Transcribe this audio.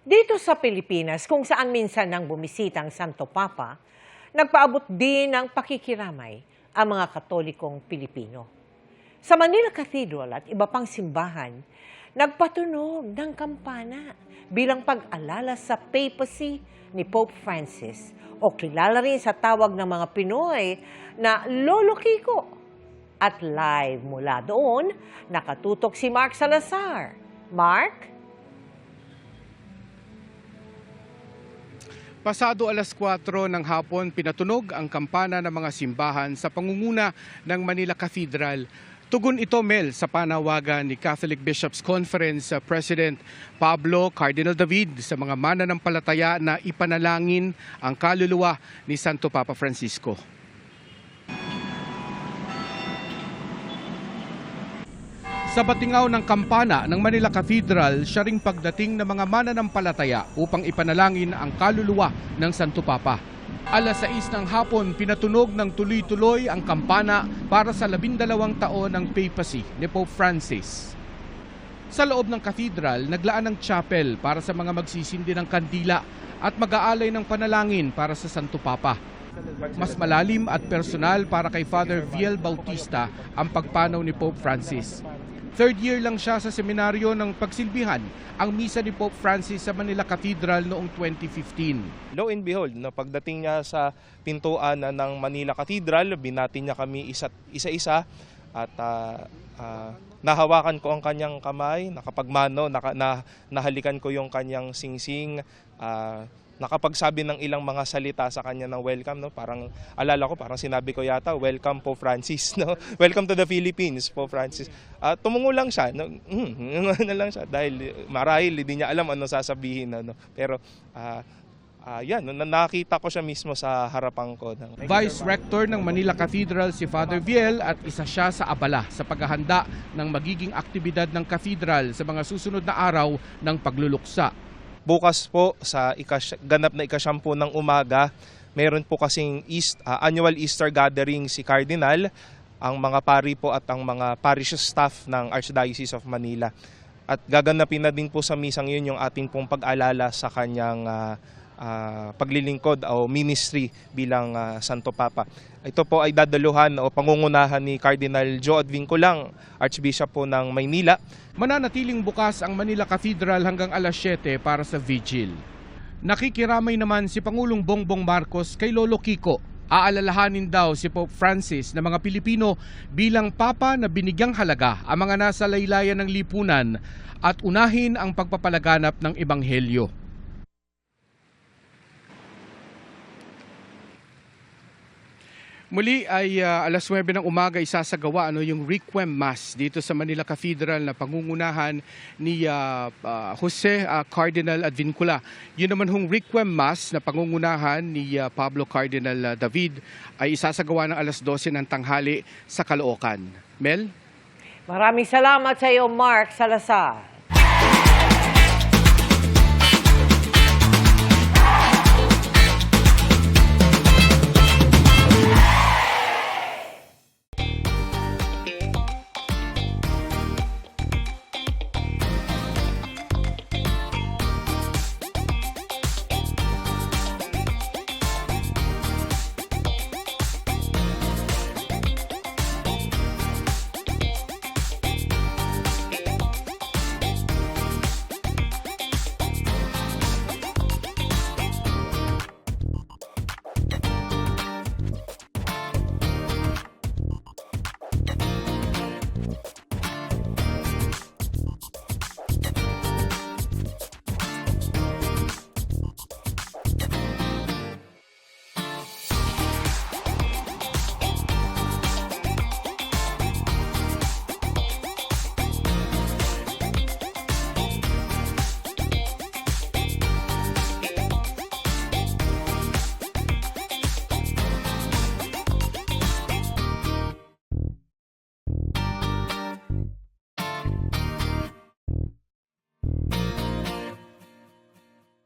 Dito sa Pilipinas, kung saan minsan nang bumisita ang Santo Papa, nagpaabot din ng pakikiramay ang mga Katolikong Pilipino. Sa Manila Cathedral at iba pang simbahan, nagpatunog ng kampana bilang pag-alala sa papacy ni Pope Francis o kilala rin sa tawag ng mga Pinoy na Lolo Kiko. At live mula doon, nakatutok si Mark Salazar. Mark? Pasado alas 4 ng hapon, pinatunog ang kampana ng mga simbahan sa pangunguna ng Manila Cathedral. Tugon ito, Mel, sa panawagan ni Catholic Bishops Conference uh, President Pablo Cardinal David sa mga mananampalataya na ipanalangin ang kaluluwa ni Santo Papa Francisco. Sa batingaw ng kampana ng Manila Cathedral, siya ring pagdating ng mga mananampalataya upang ipanalangin ang kaluluwa ng Santo Papa. Alas 6 ng hapon, pinatunog ng tuloy-tuloy ang kampana para sa labindalawang taon ng papacy ni Pope Francis. Sa loob ng cathedral, naglaan ng chapel para sa mga magsisindi ng kandila at mag-aalay ng panalangin para sa Santo Papa. Mas malalim at personal para kay Father Viel Bautista ang pagpanaw ni Pope Francis. Third year lang siya sa seminaryo ng pagsilbihan ang misa ni Pope Francis sa Manila Cathedral noong 2015. Lo and behold, no, pagdating niya sa pintuan na ng Manila Cathedral, binati niya kami isa-isa at ah, ah, nahawakan ko ang kanyang kamay, nakapagmano, naka, na, nahalikan ko yung kanyang singsing, ah, nakapagsabi ng ilang mga salita sa kanya ng welcome no? Parang alala ko parang sinabi ko yata welcome po Francis no? Welcome to the Philippines po Francis. Ah, tumungo lang siya no? Mm, ano lang siya dahil marahil hindi niya alam ano sasabihin ano? Pero ah ah, yan nakita ko siya mismo sa harapan ko ng Vice Rector ng Manila Cathedral si Father Viel at isa siya sa abala sa paghahanda ng magiging aktibidad ng cathedral sa mga susunod na araw ng pagluluksa. Bukas po sa ikas- ganap na ikasyampu ng umaga, meron po kasing East, ah, annual Easter gathering si Cardinal, ang mga pari po at ang mga parish staff ng Archdiocese of Manila. At gaganapin na din po sa misang yun yung ating pong pag-alala sa kanyang ah, ah, paglilingkod o ministry bilang ah, Santo Papa. Ito po ay dadaluhan o pangungunahan ni Cardinal Joe Advinculang, Archbishop po ng Maynila, Mananatiling bukas ang Manila Cathedral hanggang alas 7 para sa vigil. Nakikiramay naman si Pangulong Bongbong Marcos kay Lolo Kiko. Aalalahanin daw si Pope Francis na mga Pilipino bilang papa na binigyang halaga ang mga nasa laylayan ng lipunan at unahin ang pagpapalaganap ng ebanghelyo. Muli ay ah, alas 9 ng umaga isasagawa ano yung Requiem Mass dito sa Manila Cathedral na pangungunahan ni ah, ah, Jose ah, Cardinal Advincula. Yun naman hong Requiem Mass na pangungunahan ni ah, Pablo Cardinal ah, David ay isasagawa ng alas 12 ng tanghali sa Caloocan. Mel? Maraming salamat sa iyo, Mark Salazar.